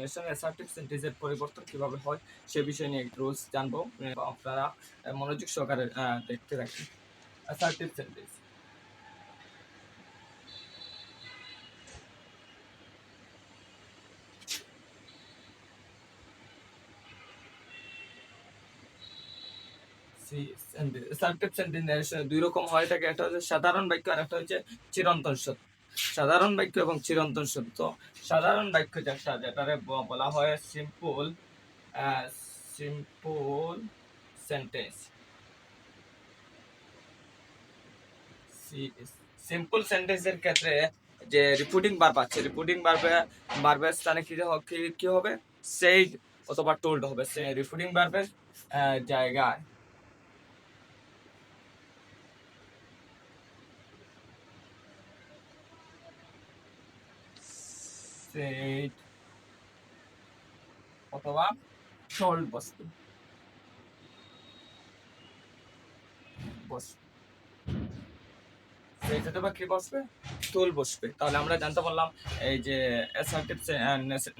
Nation assertive সেন্টেন্সের পরিবর্তন কীভাবে হয়, সে বিষয় নিয়ে একটু জানব। আপনারা মনোযোগ সহকারে দেখতে রাখেন অ্যাসার্টিভ সেন্টেন্স অ্যাসার্টিভ সেন্টেন্স দুই রকম হয়ে থাকে একটা হচ্ছে সাধারণ বাক্য আর একটা হচ্ছে চিরন্তন সত্য। সাধারণ বাক্য এবং চিরন্তন শব্দ সাধারণ বাক্য যেটা যেটারে বলা হয় সিম্পল সিম্পল সেন্টেন্স সিম্পল সেন্টেন্সের ক্ষেত্রে যে রিপোর্টিং বার পাচ্ছে রিপোর্টিং বারবে বারবের স্থানে কি কি হবে? সেই অথবা টোল্ড হবে। সে রিপোর্টিং বারবের জায়গায়। Said অথবা সরল বস্তু। বস্তু। সেইটা অথবা কি বসবে টোল বসবে। তাহলে আমরা জানতে পারলাম, এই যে অ্যাসার্টিভ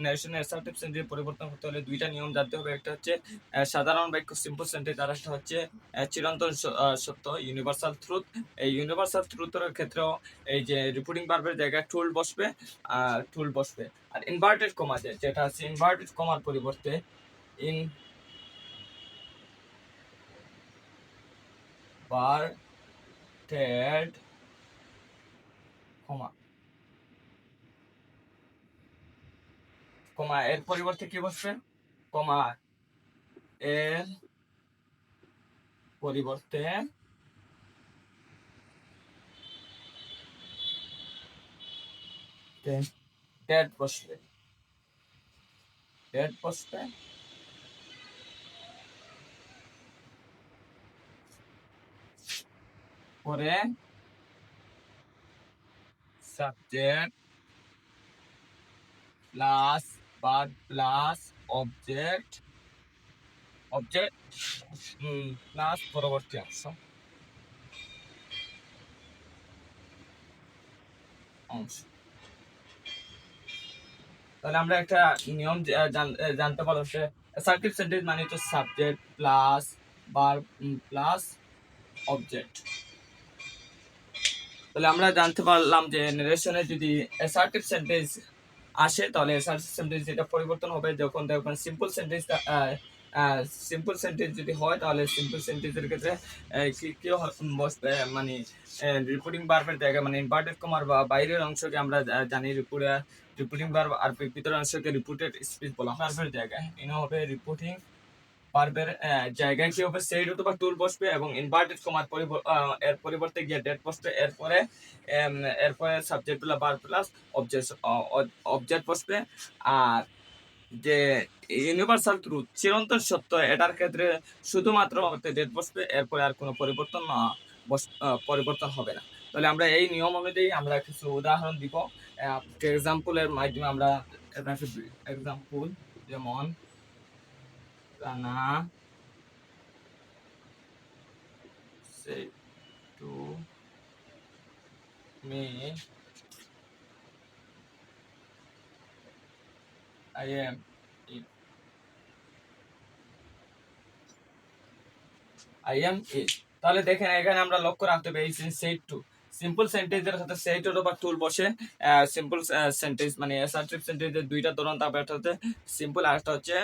ন্যাশনাল অ্যাসার্টিভ সেন্টেন্স পরিবর্তন করতে হলে দুইটা নিয়ম জানতে হবে। একটা হচ্ছে সাধারণ বাক্য সিম্পল সেন্টেন্স আর একটা হচ্ছে চিরন্তন সত্য ইউনিভার্সাল ট্রুথ এই ইউনিভার্সাল ট্রুথের ক্ষেত্রেও এই যে রিপোর্টিং বার্বের জায়গায় টুল বসবে, আর টুল বসবে। আর ইনভার্টেড কমা যে, যেটা আছে ইনভার্টেড কমার পরিবর্তে ইন ভার্টেড কমা। কমা এর পরিবর্তে কি বসবে? কমা এর পরিবর্তে ডেট বসবে। ডেট বসবে। পরে সাবজেক্ট প্লাস বার প্লাস অবজেক্ট অবজেক্ট প্লাস পরবর্তী অংশ। অংশ। তাহলে আমরা একটা নিয়ম জানতে পারলাম যে সার্কিট সেন্টেন্স মানে তো সাবজেক্ট প্লাস বার প্লাস অবজেক্ট তাহলে আমরা জানতে পারলাম যে নারেশনে যদি অ্যাসার্টিভ সেন্টেন্স আসে তাহলে অ্যাসার্টিভ সেন্টেন্স যেটা পরিবর্তন হবে যখন দেখবেন সিম্পল সেন্টেন্স সিম্পল সেন্টেন্স যদি হয় তাহলে সিম্পল সেন্টেন্সের ক্ষেত্রে আহ, কি কি হ- মানে রিপোর্টিং বার্বের জায়গায় মানে ইনভার্টেড কমার বা বাইরের অংশকে আমরা জানি রিপোর্ট রিপোর্টিং বার্ব আর ভিতরের অংশকে রিপোর্টেড স্পিচ বলা বার্বের জায়গায় ইনো হবে রিপোর্টিং আহ, জায়গায় কি হবে সেই অথবা টুল বসবে এবং ইনভার্টেড কমার এর পরিবর্তে গিয়ে ডেট বসবে। এরপরে এরপরে সাবজেক্ট বার প্লাস অবজেক্ট অবজেক্ট বসবে। আর যে ইউনিভার্সাল ট্রুথ চিরন্তন সত্য এটার ক্ষেত্রে শুধুমাত্র ডেট বসবে এরপরে আর কোনো পরিবর্তন পরিবর্তন হবে না। তাহলে আমরা এই নিয়ম অনুযায়ী আমরা কিছু উদাহরণ দিব। এক্সাম্পলের মাধ্যমে আমরা এক্সাম্পল যেমন Rana say to me I am it. I am it. তাহলে দেখেন, এখানে আমরা লক্ষ্য রাখতে এই সেই টু সিম্পল সেন্টেন্সের সাথে সেইট বা টুল বসে। সিম্পল সেন্টেন্স মানে অ্যাসার্টিভ সেন্টেন্সের দুইটা ধরন তারপর একটা হচ্ছে সিম্পল আর একটা হচ্ছে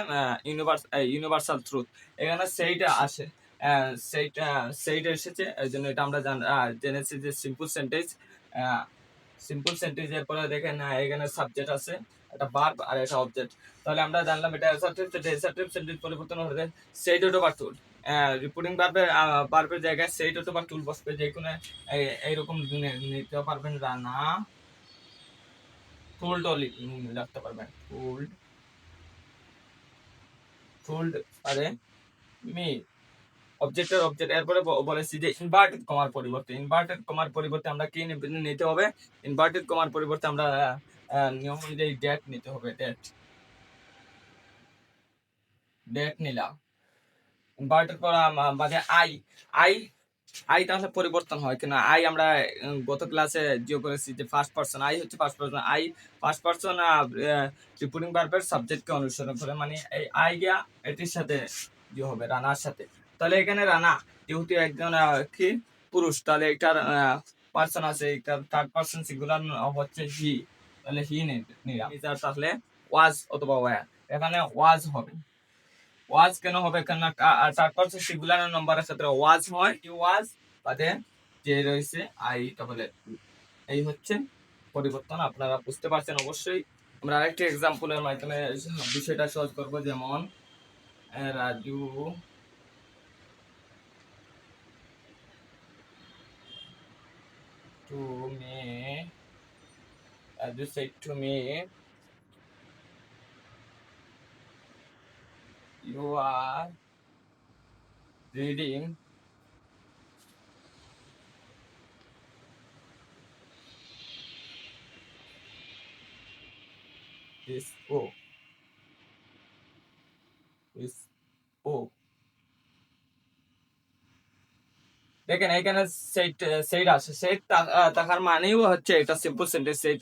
ইউনিভার্স ইউনিভার্সাল ট্রুথ এখানে সেইটা আসে। সেইটা সেইটা এসেছে। এই জন্য এটা আমরা জান- জেনেছি যে সিম্পল সেন্টেন্স সিম্পল সেন্টেন্স এর পরে দেখেন এখানে সাবজেক্ট আছে। একটা বার্ব আর একটা অবজেক্ট তাহলে আমরা জানলাম এটা অ্যাসার্টিভ সেন্টেন্স পরিবর্তন হতে সেইট বা টুল রিপোর্টিং পারবে বার্বের জায়গায়, সেইট বা টুল বসবে যে কোনো এই- এইরকম নিতে পারবেন রানা। টুল্ড লিখতে পারবেন। টুল্ড টুল্ড আরে মি অবজেক্টের অবজেক্ট এরপরে বলেছি যে ইনভার্টেড কমার পরিবর্তে ইনভার্টেড কমার পরিবর্তে আমরা কি নিতে হবে? ইনভার্টেড কমার পরিবর্তে আমরা নিয়ম অনুযায়ী ডেট নিতে হবে ডেট ডেট নিলাম। ইনভার্টেড করা মা- মানে আই আই আই তাহলে পরিবর্তন হয় কেন? আই আমরা গত ক্লাসে জিও করেছি যে ফার্স্ট পার্সন আই হচ্ছে first person I first person reporting ভার্বের সাবজেক্টকে অনুসরণ করে মানে এই আই গিয়া এটির সাথে যে হবে, রানার সাথে। তাহলে এখানে রানা, যেহেতু একজন কি? পুরুষ, তাহলে এটার পার্সন আছে, এটার থার্ড পার্সন সিঙ্গুলার হচ্ছে হি তাহলে হি নিলাম। তাহলে ওয়াজ অথবা ওয়ার এখানে ওয়াজ হবে। ওয়াজ কেন হবে কেন থার্ড পার্সন সিঙ্গুলার নম্বরের সাথে ওয়াজ হয়, কি ওয়াজ? বাদে যে রয়েছে, আই তাহলে এই হচ্ছে পরিবর্তন, আপনারা বুঝতে পারছেন অবশ্যই। আমরা আরেকটি এক্সাম্পলের মাধ্যমে বিষয়টা সহজ করব, যেমন Raju to me Raju said to me you are reading. This book. This book. দেখেন এখানে সেট সেট আছে সেট তাহার মানেও হচ্ছে এটা সিম্পল সেন্টেন্স সেট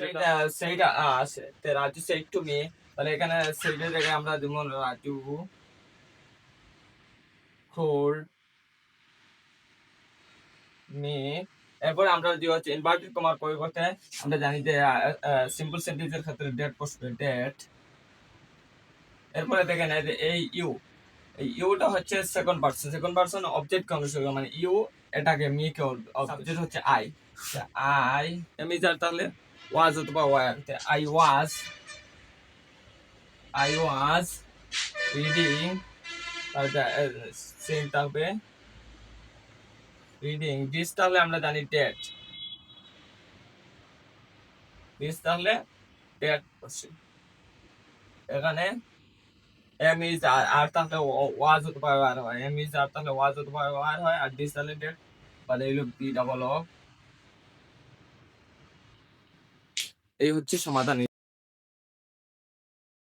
সেট। আছে রাজু সেট টু মি তাহলে এখানে সেটের জায়গায় আমরা যেমন রাজু খোল মি এরপর আমরা যে হচ্ছে ইনভার্টেড কমার পরিবর্তে আমরা জানি যে সিম্পল সেন্টেন্সের ক্ষেত্রে ডেট বসবে ডেট এরপরে দেখেন, এই এই ইউ এই ইউটা হচ্ছে second person second person object করে। মানে ইউ এটাকে মি কে সাবজেক্ট হচ্ছে আই আই এমি যার তাহলে ওয়াজ অথবা were I was I was reading তারপরে থাকবে। রিডিং তাহলে আমরা জানি ডেট তাহলে ডেট এখানে এম ইজ আর তাহলে ওয়াজ আর হয়। এম ইজ আর তাহলে ওয়াজ পারে আর হয়, আর দিস তাহলে ডেট এই লোক বি ডাবল এই হচ্ছে সমাধান।